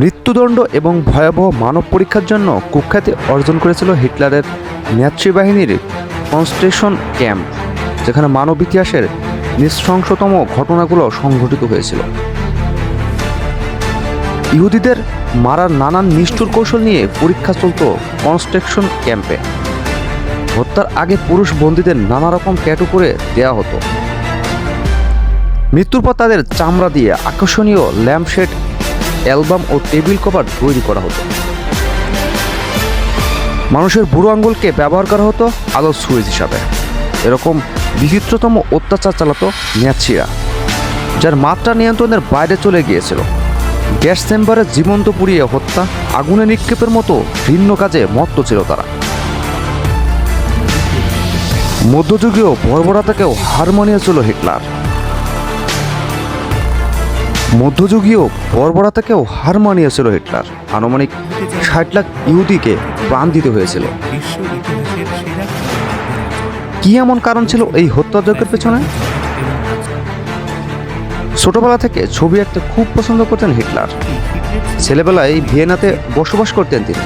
মৃত্যুদণ্ড এবং ভয়াবহ মানব পরীক্ষার জন্য কুখ্যাতি অর্জন করেছিল হিটলারের ন্যাচি বাহিনীর কনস্ট্রেশন ক্যাম্প, যেখানে মানব ইতিহাসের নৃশংসতম ঘটনাগুলো সংঘটিত হয়েছিল। ইহুদিদের মারার নানান নিষ্ঠুর কৌশল নিয়ে পরীক্ষা চলত কনস্ট্রাকশন ক্যাম্পে। হত্যার আগে পুরুষ বন্দীদের নানা রকম ট্যাটু করে দেয়া হতো। মৃত্যুর পর তাদের চামড়া দিয়ে আকর্ষণীয় ল্যাম্পশেড অ্যালবাম ও টেবিল কভার তৈরি করা হতো। মানুষের বুড়ো আঙ্গুলকে ব্যবহার করা হতো আলো সুইচ হিসাবে। এরকম বিচিত্রতম অত্যাচার চালাতো ন্যাচিরা, যার মাত্রা নিয়ন্ত্রণের বাইরে চলে গিয়েছিল। গ্যাস চেম্বারে জীবন্ত পুড়িয়ে হত্যা, আগুনে নিক্ষেপের মতো ভিন্ন কাজে মত্ত ছিল তারা। মধ্যযুগীয় বর্বরতাকেও হার মানিয়েছিল হিটলার। মধ্যযুগীয় বর্বরতাকেও হার মানিয়েছিল হিটলার। আনুমানিক ষাট লাখ ইহুদিকে প্রাণ দিতে হয়েছিল। কি এমন কারণ ছিল এই হত্যাযজ্ঞের পেছনে? ছোটবেলা থেকে ছবি আঁকতে খুব পছন্দ করতেন হিটলের। ছেলেবেলায় ভিয়েনাতে বসবাস করতেন তিনি।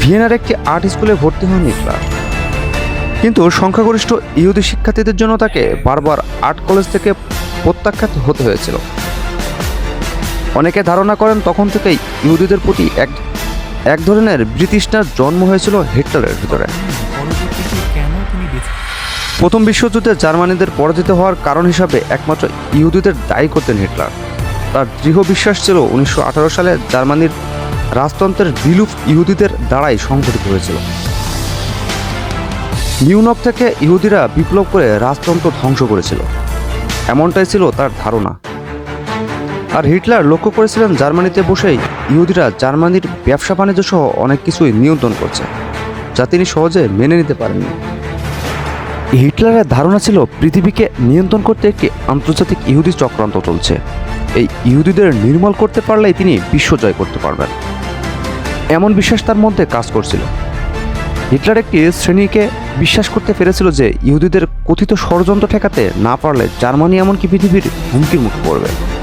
ভিয়েনার একটি আর্ট স্কুলে ভর্তি হন হিটলার। কিন্তু সংখ্যাগরিষ্ঠ ইহুদি শিক্ষার্থীদের জন্য তাকে বারবার আর্ট কলেজ থেকে প্রত্যাখ্যাত হতে হয়েছিল। অনেকে ধারণা করেন তখন থেকেই ইহুদিদের প্রতি এক এক ধরনের ব্রিটিশনার জন্ম হয়েছিল হিটলারের ভিতরে। প্রথম বিশ্বযুদ্ধে জার্মানিদের পরাজিত হওয়ার কারণ হিসাবে একমাত্র ইহুদিদের দায়ী করতেন হিটলার। তার দৃঢ় বিশ্বাস ছিল উনিশশো আঠারো সালে জার্মানির রাজতন্ত্রের বিলুপ ইহুদিদের দ্বারাই সংঘটিত হয়েছিল। নিউনক থেকে ইহুদিরা বিপ্লব করে রাজতন্ত্র ধ্বংস করেছিল। এমনটাই ছিল তার ধারণা। আর হিটলার লক্ষ্য করেছিলেন জার্মানিতে বসেই ইহুদিরা জার্মানির ব্যবসা বাণিজ্য সহ অনেক কিছুই নিয়ন্ত্রণ করছে, যা তিনি সহজে মেনে নিতে পারেননি। হিটলারের ধারণা ছিল পৃথিবীকে নিয়ন্ত্রণ করতে একটি আন্তর্জাতিক ইহুদি চক্রান্ত চলছে। এই ইহুদিদের নির্মল করতে পারলেই তিনি বিশ্ব জয় করতে পারবেন। এমন বিশ্বাস তার মধ্যে কাজ করছিল। হিটলার একটি শ্রেণীকে বিশ্বাস করতে পেরেছিল যে ইহুদিদের কথিত ষড়যন্ত্র ঠেকাতে না পারলে জার্মানি এমনকি পৃথিবীর হুমকির মুখে পড়বে।